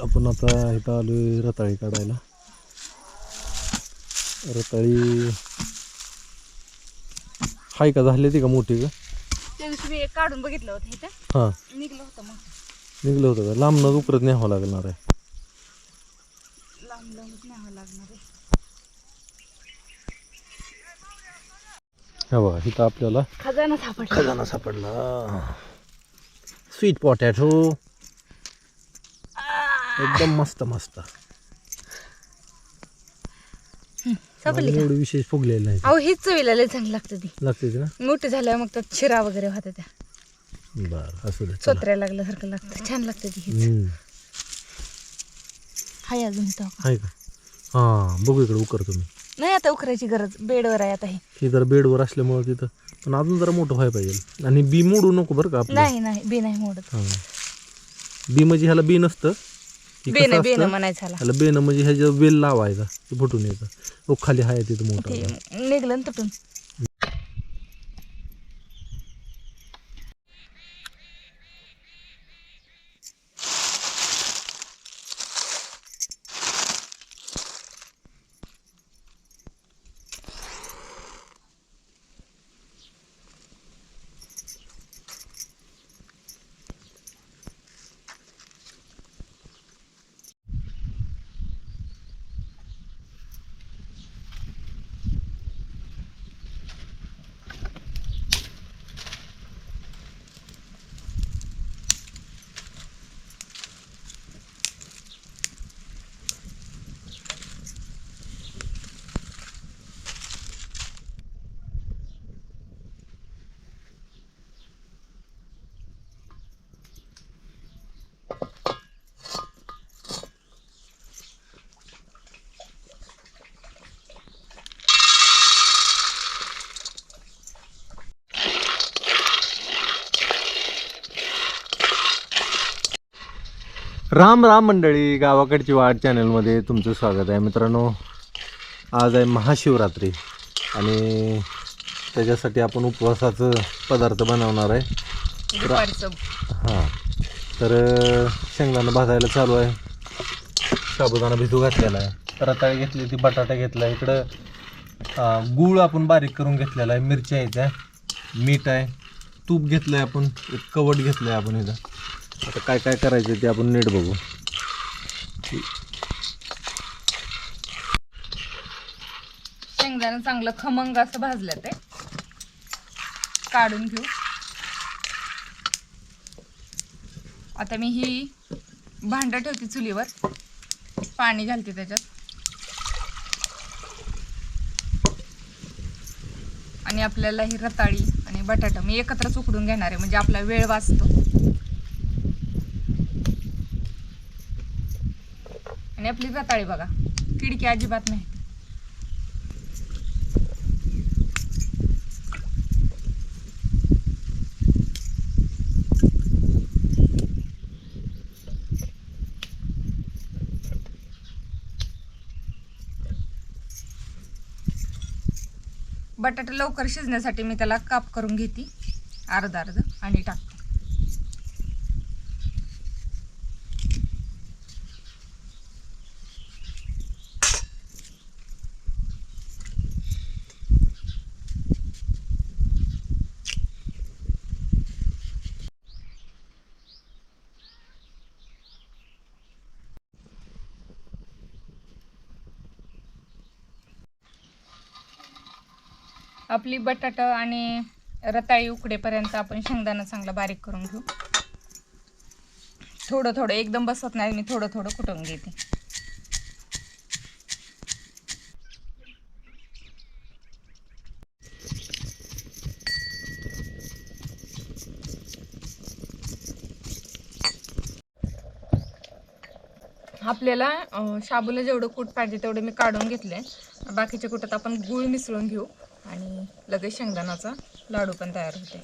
आपण आता इथं आलोय रताळी काढायला. रताळी हाय का? झाली ती का मोठी का त्या दिवशी मी एक काढून बघितलं होतं इथं. हां. निघलं होतं मग. निघलं होतं का? लांबनं उकरत न्यावं लागणार आहे. लांब लांबच न्यावं लागणार आहे. हा बघा इथं आपल्याला खजाना सापडला. खजाना सापडला. स्वीट पोटॅटो एकदम मस्त मस्त. सापडली आणि का? एवढं विशेष फुगलेलं नाही. अहो हीच चवीला लय चांगली लागते ती. लागते ना मोठी झाल्यावर मग त्यात शिरा वगैरे होत्या त्या. बरं असू दे चला. चोत्र्या लागल्यासारखं लागतं. छान लागतं ती हीच. हम्म. हाय अजून इथं आहे का? हां बघू इकडे उकर तुम्ही. नाही आता उकरायची गरज. बेडवर आहे आता हे. ही जरा बेडवर असल्यामुळं तिथं पण अजून जरा मोठं व्हायला पाहिजे. आणि बी मोडू नको बरं का आपलं. नाही नाही बी नाही मोडत. हां. बी म्हणजे ह्याला बी नसतं. हे कसं बेन बेन असतं? म्हणायचं ह्याला. बेन म्हणजे ह्याच्या वेल लावायचा ते फुटून येतं तो खाली आहे तिथं मोठा ते निघलं ना तुटून राम राम मंडळी गावाकडची वाट चॅनलमध्ये तुमचं स्वागत आहे. मित्रांनो आज आहे महाशिवरात्री आणि त्याच्यासाठी आपण उपवासाचं पदार्थ बनवणार आहे. दुपारचं हां तर शेंगदाणा भाजायला चालू आहे. साबुदाणा भिजू घातलेला आहे. रताळी घेतली ती बटाटा घेतला आहे. इकडं गूळ आपण बारीक करून घेतलेला आहे मिरच्या यायच्या मीठ आहे. तूप घेतलं आहे आपण एक कवट घेतलं आहे आपण इथं. आता काय काय करायचं ते आपण नीट बघू. शेंगदाणं चांगलं खमंग असं भाजलं ते. काढून घेऊ. आता मी ही भांडं ठेवते चुलीवर. पाणी घालते त्याच्यात. आणि आपल्याला ही रताळी आणि बटाटा मी एकत्रच उकडून घेणार आहे म्हणजे आपला वेळ वाचतो. आणि आपली रताळी बघा. किडकी अजिबात नाही. बटाटा लवकर शिजण्यासाठी मी त्याला काप करून घेते. अर्ध अर्ध. आणि टाकते. आपली बटाटा आणि रताळी उकडेपर्यंत आपण शेंगदाणा चांगला बारीक करून घेऊ. थोडं थोडं एकदम बसत नाही मी थोडं थोडं कुटून घेते. आपल्याला शाबूला जेवढं कूट पाहिजे तेवढं मी काढून घेतले बाकीच्या कुटात आपण गूळ मिसळून घेऊ. आणि लगेच शेंगदाणाचा लाडू पण तयार होते.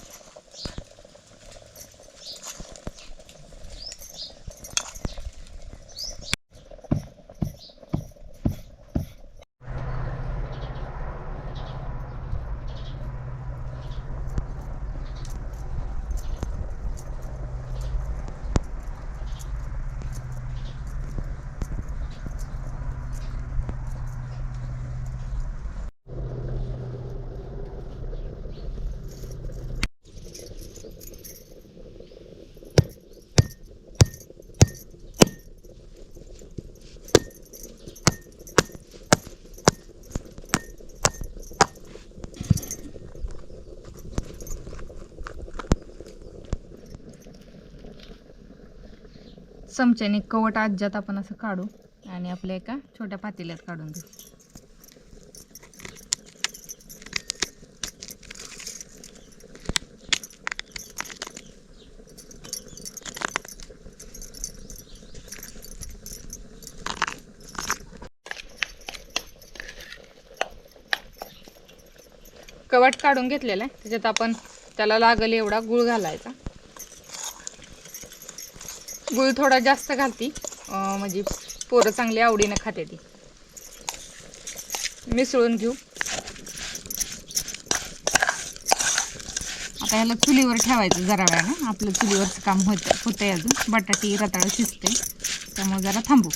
चमच्याने कवट आज्यात आपण असं काढू आणि आपल्या एका छोट्या पातेल्यात काढून घेऊ. कवट काढून घेतलेला आहे. त्याच्यात आपण त्याला लागेल एवढा गुळ घालायचा. गुळ थोडा जास्त घालती. म्हणजे पोरं चांगली आवडीनं खाते ती. मिसळून घेऊ. आता ह्याला चुलीवर ठेवायचं जरा वेळानं आपलं चुलीवरचं काम होतं होतंय अजून. बटाटी रताळं शिजते त्यामुळे जरा थांबू.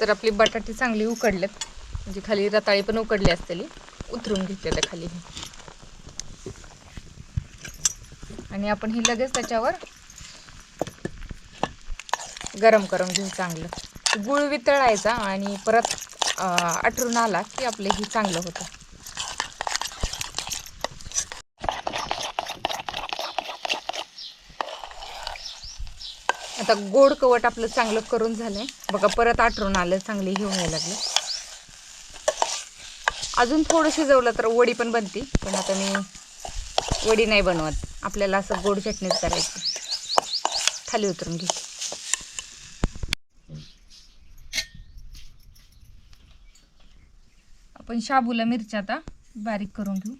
तर आपली बटाटी चांगली उकडलेत म्हणजे खाली रताळी पण उकडली असतेली. उतरून आता खाली. आणि आपण ही लगेच त्याच्यावर गरम करून घेऊ चांगलं. गुळ वितळायचा आणि परत आठरून आटरून आला की आपलं ही चांगलं होतं. आता गोड कवट आपलं चांगलं करून झालंय. बघा परत आटरून आलं चांगली हे व्हायला लागलं. अजून थोडं शिजवलं तर वडी पण बनती पण आता मी वडी नाही बनवत. आपल्याला असं गोड चटणीच करायची. खाली उतरून घे. आपण शाबूला मिरच्या आता बारीक करून घेऊ.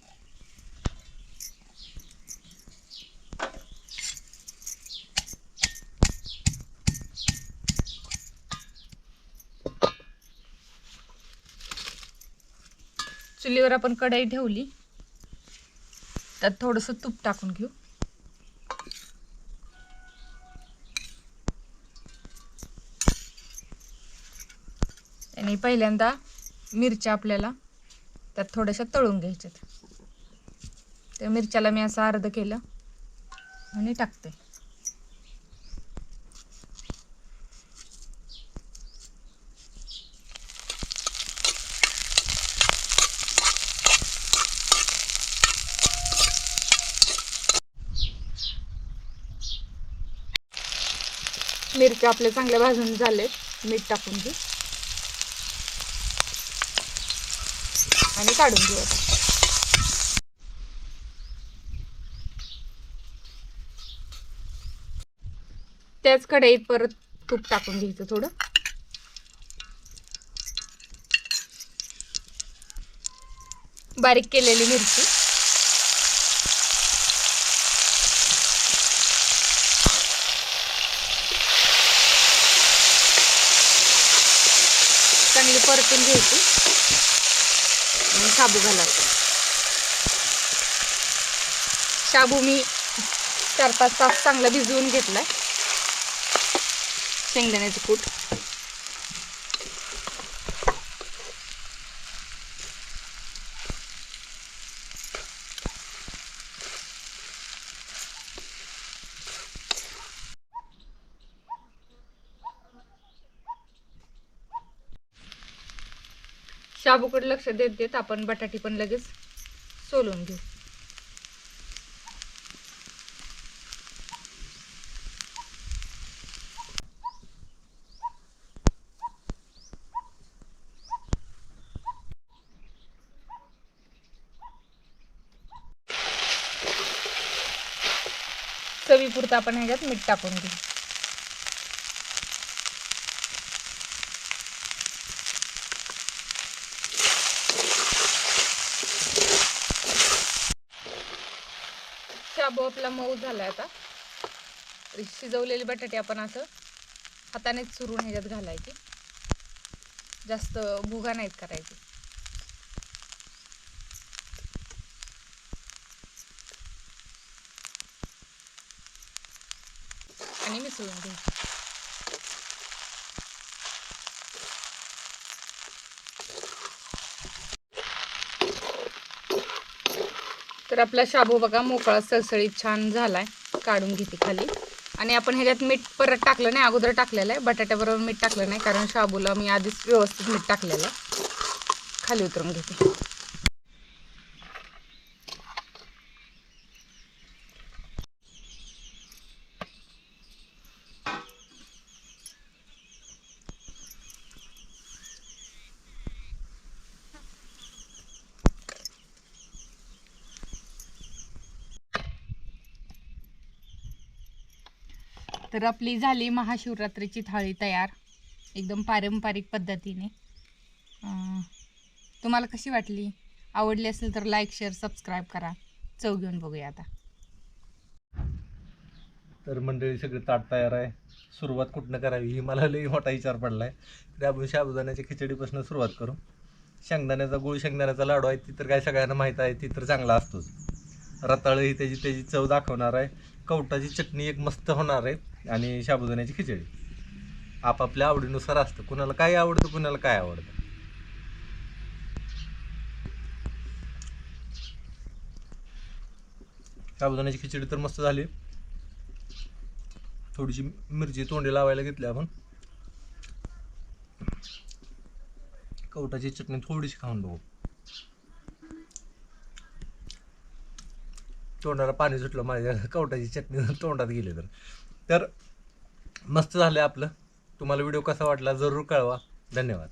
चुलीवर आपण कढई ठेवली. त्यात थोडंसं तूप टाकून घेऊ. आणि पहिल्यांदा मिरच्या आपल्याला त्यात थोड्याशा तळून घ्यायच्यात. त्या मिरच्याला मी असं अर्ध केलं आणि टाकते. मिरच्या आपल्या चांगल्या भाजून झालेत मीठ टाकून घेऊ. आणि काढून घेऊ आता. त्याच कढईत परत तूप टाकून घ्यायचं थोडं. बारीक केलेली मिरची चांगली परतून घ्यायची. आणि शाबू घालायचा शाबू मी चार पाच तास चांगला भिजवून घेतलाय. शेंगदाण्याचं कूट. शाबूकडे लक्ष देत देत आपण बटाटी पण लगेच सोलून घेऊ. चवीपुरता आपण ह्याच्यात मीठ टाकून घेऊ. शाबू आपला मऊ झालाय आता. शिजवलेले शिजवलेली बटाटे आपण असं हातानेच चुरून ह्याच्यात घालायचे. जास्त भुगा नाहीत करायचे. आणि मिसळून घ्यायचे. तर आपला शाबू बघा मोकळा सळसळीत छान झाला आहे काढून घेते खाली. आणि आपण ह्याच्यात मीठ परत टाकलं नाही अगोदर टाकलेलं आहे. बटाट्याबरोबर मीठ टाकलं नाही कारण शाबूला मी आधीच व्यवस्थित मीठ टाकलेलं आहे. खाली उतरून घेते. तर आपली झाली महाशिवरात्रीची थाळी तयार एकदम पारंपरिक पद्धतीने. तुम्हाला कशी वाटली? आवडली असेल तर लाईक शेअर सबस्क्राईब करा. चव घेऊन बघूया आता. तर मंडळी सगळी ताट तयार आहे. सुरुवात कुठनं करावी ही मला लई मोठा विचार पडला आहे तर आपण साबुदाण्याच्या खिचडीपासून सुरुवात करू. शेंगदाण्याचा गुळ शेंगदाण्याचा लाडू आहे ती तर काय सगळ्यांना माहीत आहे ती तर चांगला असतोच. रताळं ही त्याची त्याची चव दाखवणार आहे. कवटाची चटणी एक मस्त होणार आहे आणि साबुदाण्याची खिचडी. आपापल्या आवडीनुसार असतं. कुणाला काय आवडतं कुणाला काय आवडतं. साबुदाण्याची खिचडी तर मस्त झाली. थोडीशी मिरची तोंडी लावायला घेतली आपण. कवटाची चटणी थोडीशी खाऊन बघू. तोंडाला पाणी सुटलं माझ्या कवटाची चटणी तोंडात गेली तर. तर मस्त झालं आपलं. तुम्हाला व्हिडिओ कसा वाटला जरूर कळवा. धन्यवाद.